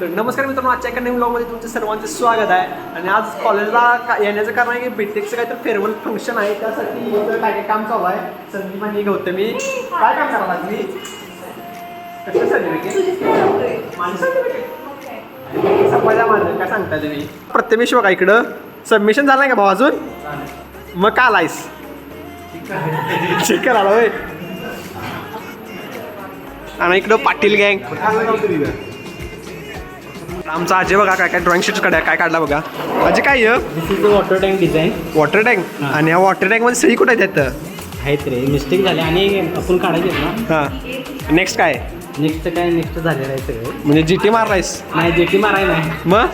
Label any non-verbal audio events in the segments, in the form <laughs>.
तर नमस्कार मित्रांनो आजच्या एका नवीन ब्लॉगमध्ये तुमचं सर्वांचं स्वागत आहे. आणि आज कॉलेजला का येण्याचं कारण आहे की बीटेकचं काहीतरी फेअरवेल फंक्शन आहे. त्यासाठी काय काय काम चालू आहे? संदीप आणि गौतमी काय काम करावं लागली? कसं सर्टिफिकेट माझी माझं. काय सांगताय तुम्ही? प्रथमेश बघा इकडं. सबमिशन झालं नाही का भाऊ अजून? मग का आलायस? चेक करायला होय. आणि इकडं पाटील गँग आमचा अजय बघा काय काय ड्रॉइंग शीट काढा काय काढला बघा. अजय काय water tank design water tank आणि या वॉटर टँकमध्ये सही कुठे आहेत आहेत रे. मिस्टेक झाले. आणि आपण काढायचे ना. हां. नेक्स्ट काय? नेक्स्ट काय? नेक्स्ट झालेलं आहे सगळं. म्हणजे जी टी मारलायस. नाही जेटी माराय नाही. मग?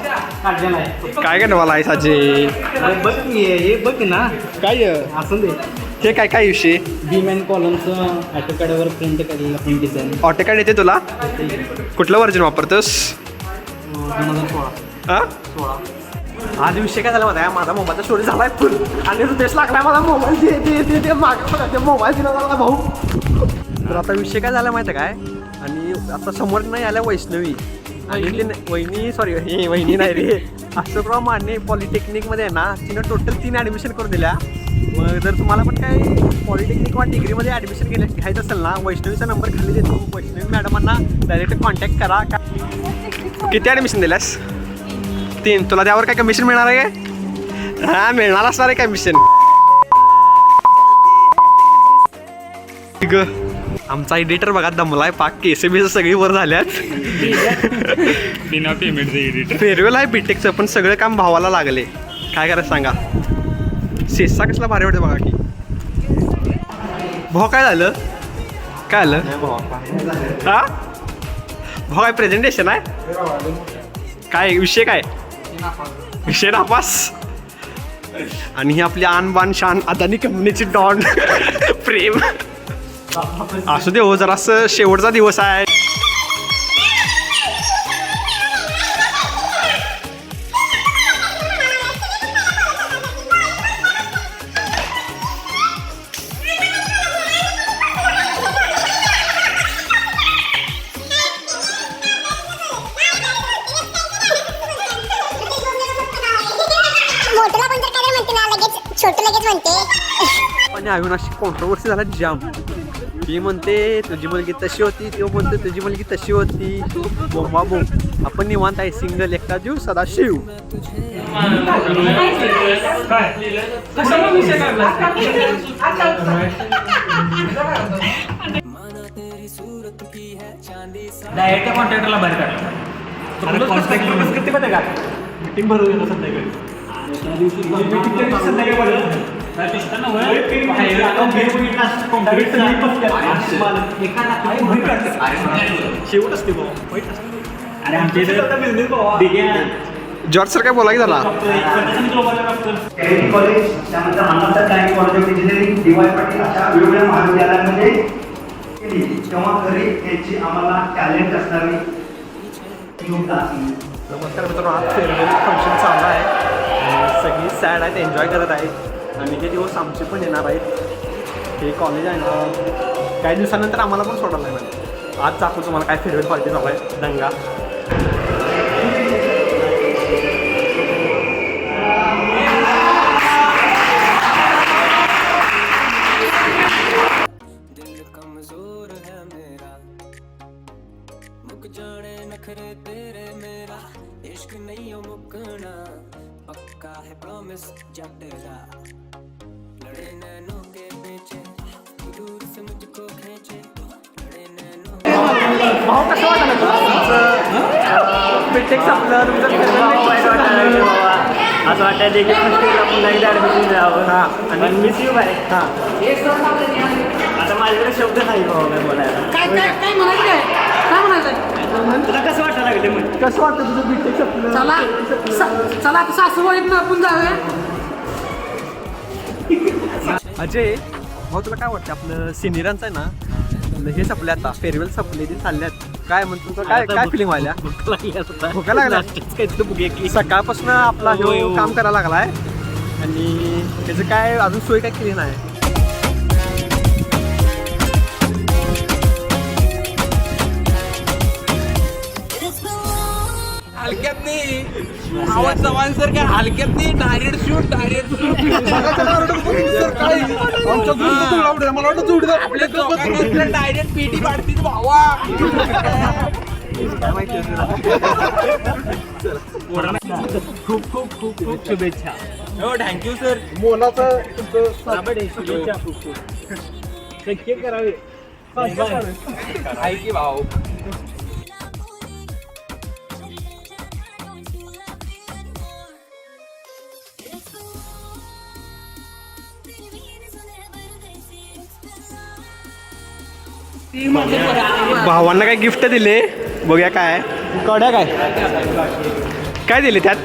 काढलेलं आहे. काय काय आहेस अजय अरे बघ हे बघ ना. काय असं दे. हे काय काय विषय? बीम अँड कॉलमचं ॲटोकॅडवर प्रिंट केलेलं आपण डिझाईन ऑटो कार्ड येते तुला कुठलं व्हर्जन वापरतोस? दोन हजार सोळा हां? सोळा आज विषय काय झाला माझा माझा मोबाईलचा स्टोरी झालाय फुल आणि रुपेश लागलाय मला मोबाईल दे दे दे दे मागं ते मोबाईल दिला मला भाऊ. तर आता विषय काय झाला माहिती आहे काय? आणि आता समोर नाही आल्या वैष्णवी. आणि वहिनी. सॉरी हे वहिनी नाही रे. अशोकराव माने पॉलिटेक्निकमध्ये आहे ना तिनं टोटल तीन ॲडमिशन करून दिल्या. मग जर तुम्हाला पण काही पॉलिटेक्निक किंवा डिग्रीमध्ये ॲडमिशन घ्यायचं असेल ना वैष्णवीचा नंबर खाली देतो. वैष्णवी मॅडमांना डायरेक्ट कॉन्टॅक्ट करा. का किती ॲडमिशन दिल्यास? तीन. तुला त्यावर काय कमिशन मिळणार आहे? काय हा मिळणार असणार आहे कमिशन ग आमचा एडिटर बघा दमलाय. पाक केसे बिस सगळी वर झाल्यात. बिना पेमेंटचं एडिट फेअरवेल आहे बीटेकचं पण सगळं काम भावाला लागले. काय करायचं सांगा? सेसा कसला भारी वाटतं बघा की. भाऊ काय झालं? काय झालं. हा? भाऊ काय प्रेझेंटेशन आहे? काय विषय काय? विषय नापास. आणि ही आपली आन बान शान अदानी कंपनीची डॉन. <laughs> प्रेम. असू दे हो जरासं शेवटचा दिवस आहे. ना लगेच छोटं लगेच म्हणते. पण अविनाशी कॉन्ट्रोवर्सी झाला जाम ती म्हणते तुझी मुलगी तशी होती. ती म्हणते तुझी मुलगी तशी होती. बोंबा बोंब आपण निवांत आहे सिंगल एकटा जीव सदा शिव डायरेक्ट कॉन्ट्रॅक्टरला बाहेर काढ किती मध्ये का मीटिंग भरून संध्याकाळी शेवट असते अरे आमच्या जॉर्ज सर काय बोला झाला? कॉलेज त्यानंतर Annasaheb time college of engineering D Y Patil अशा वेगवेगळ्या महाविद्यालयांमध्ये केली तेव्हा खरी त्याची आम्हाला टॅलेंट असणारी नमस्कार मित्रांनो आज फेअरवेल फंक्शन चालला आहे. आणि सगळी सॅड आहेत एन्जॉय करत आहेत. आणि हे दिवस आमचे पण येणार आहेत. हे कॉलेज आहे ना काही दिवसानंतर आम्हाला पण सोडायला लागणार. आज दाखवू तुम्हाला काय फेअरवेल पार्टी चालू आहे. दंगा. जटेरा लड़े नैनों के पीछे दूर से मुझको खींचे। लड़े नैनों भाऊ कसं वाटलं तुमचं असं वाटतं की फर्स्ट इयरला पुन्हा एकदा ॲडमिशन द्यावं हां आणि मिस यू बाय हां आता माझ्याकडे शब्द नाही भाऊ काय बोलायला काय काय काय म्हणायचं काय काय म्हणायचं तुला कसं वाटायला लागले मग कसं वाटतं तुझं बीटेक चला चला आता सासूबाईत आपण जाऊया. अजय भाऊ तुला काय वाटतं? आपलं सिनियरांचं आहे ना हे संपले आता. फेअरवेल संपले ते चालल्यात. काय म्हणतो काय काय फिलिंग व्हायला? भूक लागली सकाळपासून आपला. काम करायला लागलाय आणि त्याचं काय अजून सोय काय केली नाही. आवाज चव्हाण सर काय हलक्यात नाही डायरेक्ट शूट डायरेक्ट आपल्या चौकात डायरेक्ट पेटी पाडतील भावा खूप खूप खूप खूप शुभेच्छा हो. थँक्यू सर खूप शक्य करावे की भाऊ? भावांना काय गिफ्ट दिले? बघूया काय कड्या काय? काय दिले त्यात?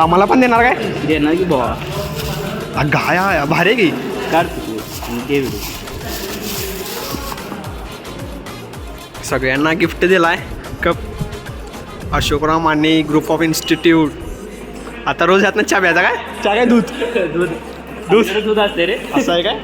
आम्हाला पण देणार काय? देणार की भावा. आ, गाया भारी की. सगळ्यांना गिफ्ट दिलाय. Cup. Ashokrao Mane group of institute आता रोज यातनं चहा प्यायचा काय? चहा काय दूध? दूध. दूध दूध असते रे. असं आहे काय?